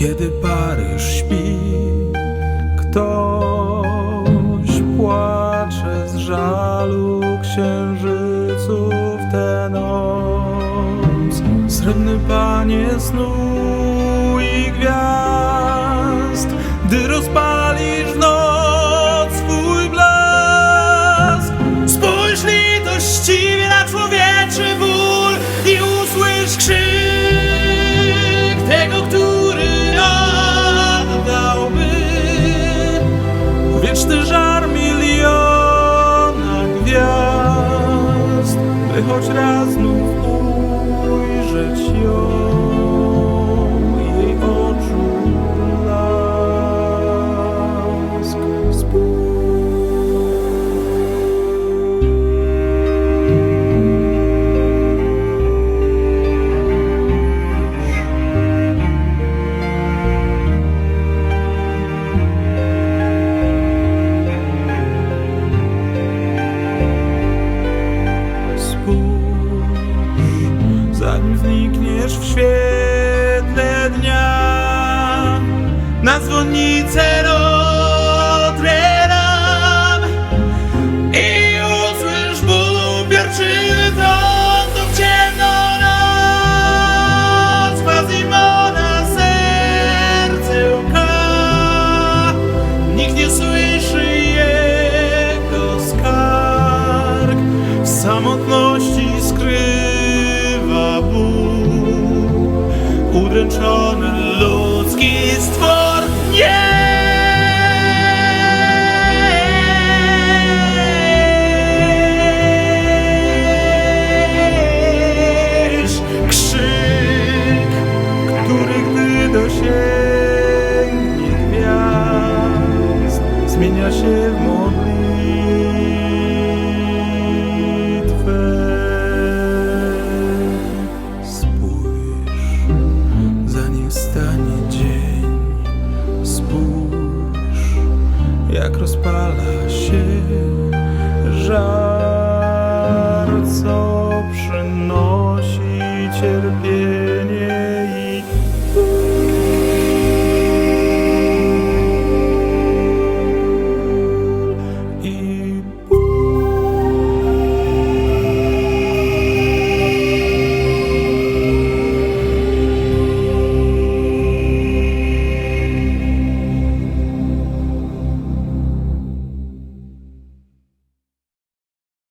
Kiedy Paryż śpi, ktoś płacze z żalu księżycu w tę noc. Srebrny panie snu You. Znikniesz w świetle dnia. Na dzwonnicę Notre i usłysz ból upiorczywy prądu w ciemną noc Quasimoda serce łka. Nikt nie słyszy jego skarg. W samotności skrywa Udręczony ludzki stwór. Nie! Gdy dosięgnie gwiazd Zmienia się w modlitwę jak rozpala się żar Co przynosi cierpienie